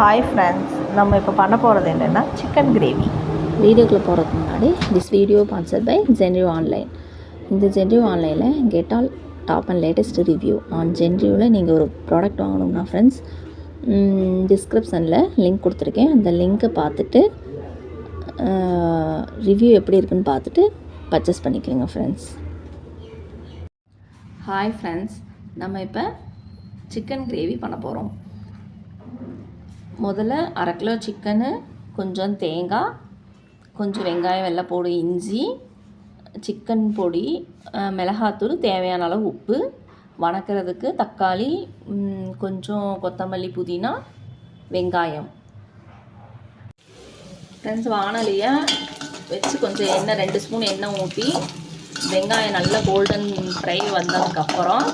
Hi friends நம்ம இப்போ பண்ண போகிறது என்னென்னா சிக்கன் கிரேவி வீடியோக்குள்ளே போகிறதுக்கு முன்னாடி this video sponsor by Genrew online இந்த ஜென்ரியூ ஆன்லைனில் get all top and latest review on ஜென்ரியூவில் நீங்கள் ஒரு ப்ராடக்ட் வாங்கணும்னா ஃப்ரெண்ட்ஸ் டிஸ்கிரிப்ஷனில் லிங்க் கொடுத்துருக்கேன். அந்த லிங்க்கை பார்த்துட்டு ரிவ்யூ எப்படி இருக்குன்னு பார்த்துட்டு பர்ச்சேஸ் பண்ணிக்கோங்க ஃப்ரெண்ட்ஸ் ஹாய் ஃப்ரெண்ட்ஸ் நம்ம இப்போ சிக்கன் கிரேவி பண்ண போகிறோம் முதல்ல அரை கிலோ சிக்கனு கொஞ்சம் தேங்காய் கொஞ்சம் வெங்காயம் வெள்ளைப்பூடு இஞ்சி சிக்கன் பொடி மிளகாத்தூள் தேவையான அளவு உப்பு வணக்கிறதுக்கு தக்காளி கொஞ்சம் கொத்தமல்லி புதினா வெங்காயம். ஃப்ரெண்ட்ஸ் வானலியை வச்சு கொஞ்சம் எண்ணெய் ரெண்டு ஸ்பூன் எண்ணெய் ஊற்றி வெங்காயம் நல்லா கோல்டன் ஃப்ரை வந்ததுக்கப்புறம்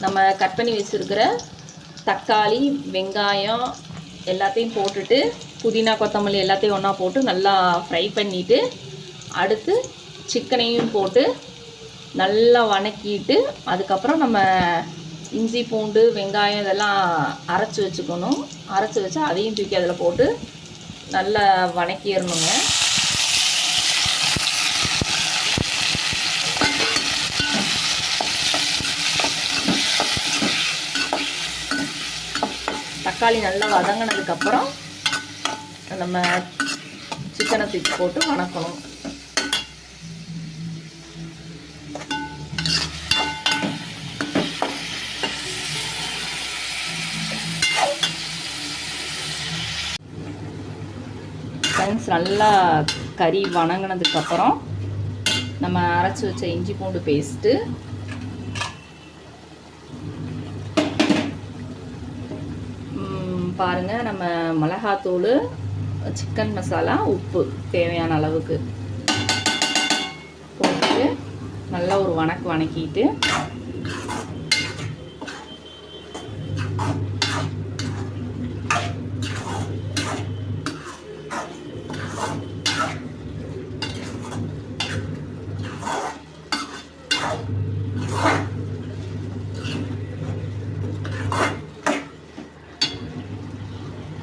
நம்ம கட் பண்ணி வச்சுருக்கிற தக்காளி வெங்காயம் எல்லாத்தையும் போட்டுட்டு புதினா கொத்தமல்லி எல்லாத்தையும் ஒன்றா போட்டு நல்லா ஃப்ரை பண்ணிவிட்டு அடுத்து சிக்கனையும் போட்டு நல்லா வணக்கிட்டு அதுக்கப்புறம் நம்ம இஞ்சி பூண்டு வெங்காயம் இதெல்லாம் அரைச்சி வச்சுக்கணும். அரைச்சி வச்சு அதையும் தூக்கி அதில் போட்டு நல்லா வணக்கிடணுங்க. தக்காளி நல்லா வதங்கினதுக்கப்புறம் நம்ம சிக்கனை தூக்கி போட்டு வணக்கணும். ஃப்ரெண்ட்ஸ் நல்லா கறி வணங்கினதுக்கப்புறம் நம்ம அரைச்சி வச்ச இஞ்சி பூண்டு பேஸ்ட்டு பாருங்கள் நம்ம மிளகாத்தூள் சிக்கன் மசாலா உப்பு தேவையான அளவுக்கு போட்டு நல்லா ஒரு வணக்கு வணக்கிட்டு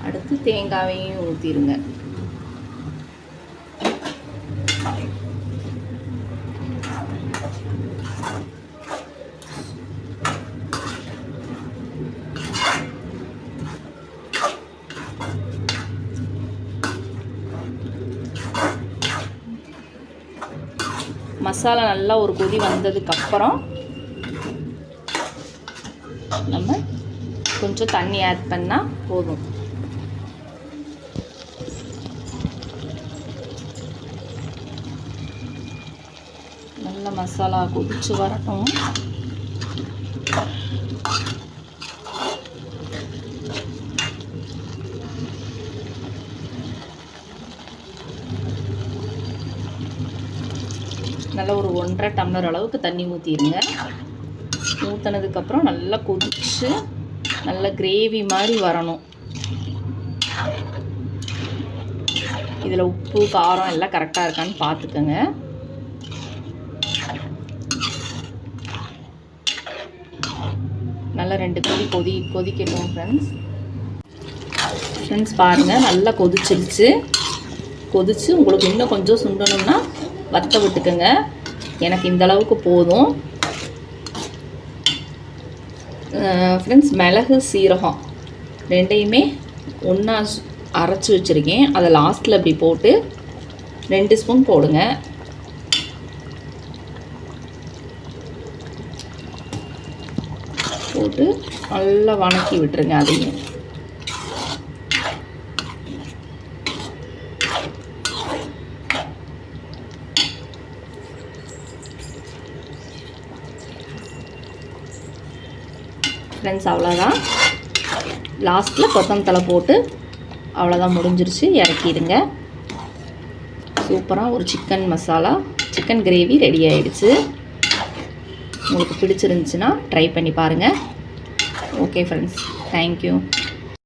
அடுத்து தேங்காயையும் ஊற்றிடுங்க மசாலா நல்லா ஒரு கொதி வந்ததுக்கப்புறம் நம்ம கொஞ்சம் தண்ணி ஆட் பண்ணால் போதும். நல்ல மசாலா கொதிச்சு வரட்டும். நல்ல ஒரு ஒன்றரை டம்ளர் அளவுக்கு தண்ணி ஊற்றிடுங்க ஊற்றினதுக்கப்புறம் நல்லா கொதிச்சு நல்ல கிரேவி மாதிரி வரணும். இதில் உப்பு காரம் எல்லாம் கரெக்டாக இருக்கான்னு பார்த்துக்கோங்க. நல்லா ரெண்டு கொதி கொதி கொதிக்கட்டும் ஃப்ரெண்ட்ஸ் ஃப்ரெண்ட்ஸ் பாருங்கள் நல்லா கொதிச்சிருச்சு. கொதிச்சு உங்களுக்கு இன்னும் கொஞ்சம் சுண்டணும்னா வத்த விட்டுக்கோங்க. எனக்கு இந்த அளவுக்கு போதும். ஃப்ரெண்ட்ஸ் மிளகு சீரகம் ரெண்டையுமே ஒன்றா அரைச்சி வச்சுருக்கேன். அதை லாஸ்ட்டில் இப்படி போட்டு ரெண்டு ஸ்பூன் போடுங்க. போட்டு நல்லா வணக்கி விட்டுருங்க அதையும் ஃப்ரெண்ட்ஸ் அவ்வளோதான் லாஸ்ட்டில் கொத்தமத்தலை போட்டு அவ்வளோதான் முடிஞ்சிருச்சு. இறக்கிடுங்க. சூப்பராக ஒரு chicken masala chicken gravy ready ஆயிடுச்சு. உங்களுக்கு பிடிச்சிருந்துச்சுன்னா ட்ரை பண்ணி பாருங்கள் ஓகே ஃப்ரெண்ட்ஸ் தேங்க்யூ